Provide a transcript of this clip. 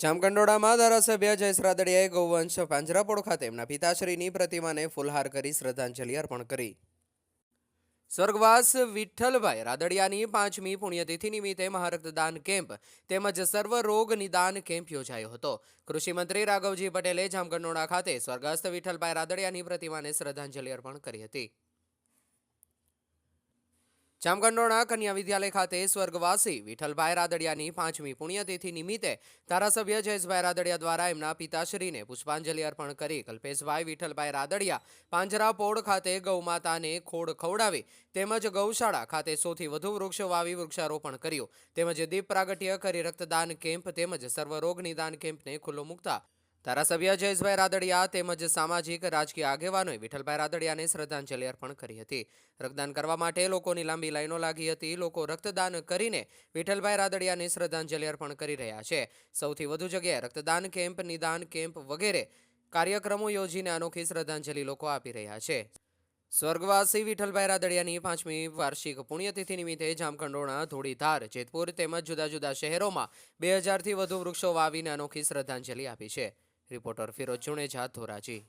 જામકંડોળામાં ધારાસભ્ય જયેશ રાદડિયાએ ગૌવંશ પાંજરાપોળ ખાતે એમના પિતાશ્રીની પ્રતિમાને ફૂલહાર કરી શ્રદ્ધાંજલિ અર્પણ કરી. સ્વર્ગવાસ વિઠ્ઠલભાઈ રાદડિયાની પાંચમી પુણ્યતિથિ નિમિત્તે મહારક્તદાન કેમ્પ તેમજ સર્વ રોગ નિદાન કેમ્પ યોજાયો હતો. કૃષિમંત્રી રાઘવજી પટેલે જામકંડોળા ખાતે સ્વર્ગસ્થ વિઠ્ઠલભાઈ રાદડિયાની પ્રતિમાને શ્રદ્ધાંજલિ અર્પણ કરી હતી. જામકંડોળા કન્યા વિદ્યાલય ખાતે સ્વર્ગવાસી વિઠ્ઠલભાઈ રાદડિયાની પાંચમી પુણ્યતિથિ નિમિત્તે ધારાસભ્ય જયેશભાઈ રાદડિયા દ્વારા એમના પિતાશ્રીને પુષ્પાંજલિ અર્પણ કરી કલ્પેશભાઈ વિઠ્ઠલભાઈ રાદડિયા પાંજરાપોળ ખાતે ગૌમાતાને ખોડ ખવડાવી તેમજ ગૌશાળા ખાતે સૌથી વધુ વૃક્ષો વાવી વૃક્ષારોપણ કર્યું. તેમજ દીપ પ્રાગટ્ય કરી રક્તદાન કેમ્પ તેમજ સર્વરોગ નિદાન કેમ્પને ખુલ્લો મૂકતા ધારાસભ્ય જયેશભાઈ રાદડિયા તેમજ સામાજિક રાજકીય આગેવાનોએ વિઠ્ઠલભાઈ રાદડિયાને શ્રદ્ધાંજલિ અર્પણ કરી હતી. રક્તદાન કરવા માટે લોકોની લાંબી લાઈનો લાગી હતી. લોકો રક્તદાન કરીને વિઠ્ઠલભાઈ રાદડિયાને શ્રદ્ધાંજલિ અર્પણ કરી રહ્યા છે. સૌથી વધુ જગ્યાએ રક્તદાન કેમ્પ, નિદાન કેમ્પ વગેરે કાર્યક્રમો યોજીને અનોખી શ્રદ્ધાંજલિ લોકો આપી રહ્યા છે. સ્વર્ગવાસી વિઠ્ઠલભાઈ રાદડિયાની પાંચમી વાર્ષિક પુણ્યતિથિ નિમિત્તે જામખંડોળા ધોળીધાર, જેતપુર તેમજ જુદા જુદા શહેરોમાં બે હજારથી વધુ વૃક્ષો વાવીને અનોખી શ્રદ્ધાંજલિ આપી છે. રિપોર્ટર ફિરોજ જુણેજા ધોરાજી